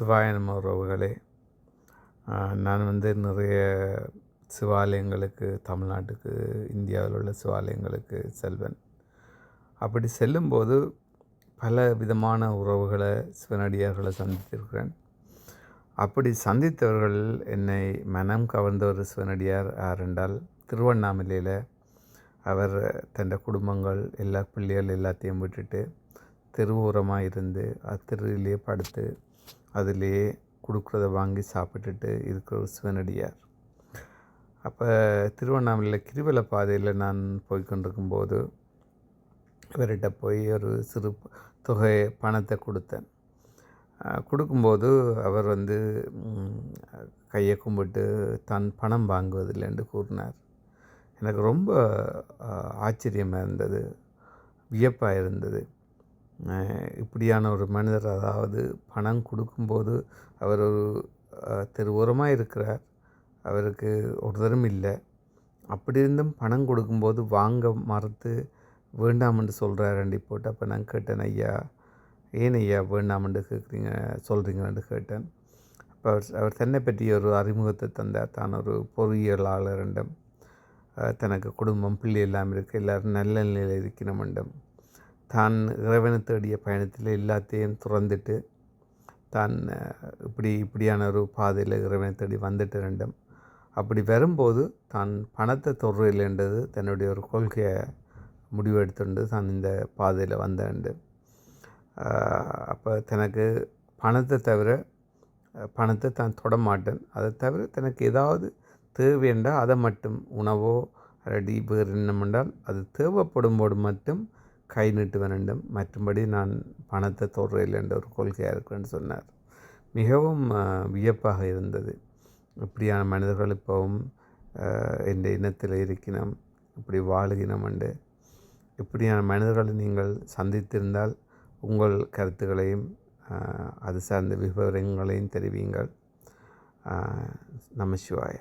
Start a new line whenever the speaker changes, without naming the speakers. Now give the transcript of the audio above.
சிவாயனம் உறவுகளே நான் வந்து நிறைய சிவாலயங்களுக்கு தமிழ்நாட்டுக்கு இந்தியாவில் உள்ள சிவாலயங்களுக்கு செல்வேன். அப்படி செல்லும்போது பல விதமான உறவுகளை சிவனடியார்களை சந்தித்திருக்கிறேன். அப்படி சந்தித்தவர்கள் என்னை மனம் கவர்ந்த ஒரு சிவனடியார் யார் திருவண்ணாமலையில் அவர் தன் குடும்பங்கள் எல்லா பிள்ளைகள் எல்லாத்தையும் விட்டுட்டு தெருவோரமாக இருந்து அத்திருவிலேயே படுத்து அதிலே கொடுக்குறத வாங்கி சாப்பிட்டுட்டு இருக்கிற ஒரு சிவனடியார். அப்போ திருவண்ணாமலையில் கிரிவல பாதையில் நான் போய்கொண்டிருக்கும்போது இவர்கிட்ட போய் ஒரு சிறு தொகை பணத்தை கொடுத்தேன். கொடுக்கும்போது அவர் வந்து கையை கும்பிட்டு தான் பணம் வாங்குவதில்லை என்று கூறினார். எனக்கு ரொம்ப ஆச்சரியமாக இருந்தது வியப்பாக இருந்தது. இப்படியான ஒரு மனிதர் அதாவது பணம் கொடுக்கும்போது அவர் ஒரு தெருவோரமாக இருக்கிறார். அவருக்கு ஒரு இல்லை. அப்படி இருந்தும் பணம் கொடுக்கும்போது வாங்க மறுத்து வேண்டாம்னு சொல்கிறாரண்டி போட்டு. அப்போ நான் கேட்டேன் ஐயா ஏன் ஐயா வேண்டாம்னு கேட்குறீங்க சொல்கிறீங்கன்னு கேட்டேன். அப்போ அவர் அவர் தன்னை பற்றி ஒரு அறிமுகத்தை தந்தார். தான் ஒரு பொறியியலாளரிடம் தனக்கு குடும்பம் பிள்ளை எல்லாம் இருக்குது எல்லோரும் நல்ல நிலையில் இருக்கணுமெண்டும் தான் இறைவனை தேடிய பயணத்தில் எல்லாத்தையும் துறந்துட்டு தான் இப்படி இப்படியான ஒரு பாதையில் இறைவனை தேடி வந்துட்டு ரெண்டும் அப்படி வரும்போது தான் பணத்தை தொடுறதில்லைன்றது தன்னுடைய ஒரு கொள்கையை முடிவெடுத்துண்டு தான் இந்த பாதையில் வந்தேன் அப்போ தனக்கு பணத்தை தவிர பணத்தை தான் தொடமாட்டேன் அதை தவிர தனக்கு ஏதாவது தேவையென்றால் அதை மட்டும் உணவோ ரெடி வேறு என்னமென்றால் அது தேவைப்படும் போது மட்டும் கை நீட்ட வேண்டும். மற்றும்படி நான் பணத்தை தொடுறதில்லை என்ற ஒரு கொள்கையாக இருக்கிறேன்னு சொன்னார். மிகவும் வியப்பாக இருந்தது. இப்படியான மனிதர்கள் இப்போவும் எந்த இனத்தில் இருக்கினோம் இப்படி வாழுகினோம் என்று இப்படியான மனிதர்களை நீங்கள் சந்தித்திருந்தால் உங்கள் கருத்துக்களையும் அது சார்ந்த விவரங்களையும் தெரிவிங்கள் நம சிவாய.